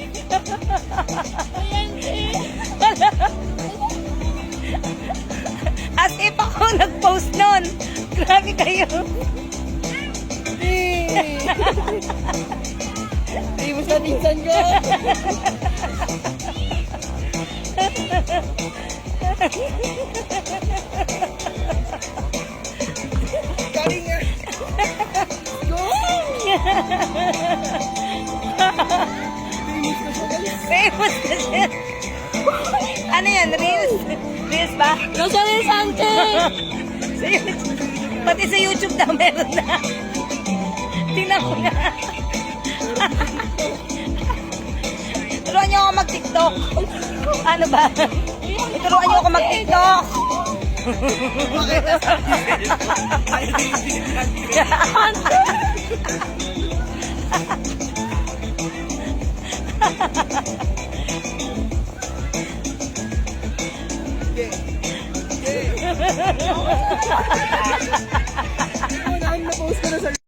As if ako nag-post nun. Grabe kayo. Hindi mo sa tinsan ko. Galing nga. Go! Na siya kasi. ano yan? Reels? Reels ba? Sanchez! Sa YouTube. Pati sa YouTube na meron na. Tingnan ko na. Turuan niyo ako mag-tiktok. Ano ba? Turuan niyo ako mag-tiktok. Unahan na post ko na sa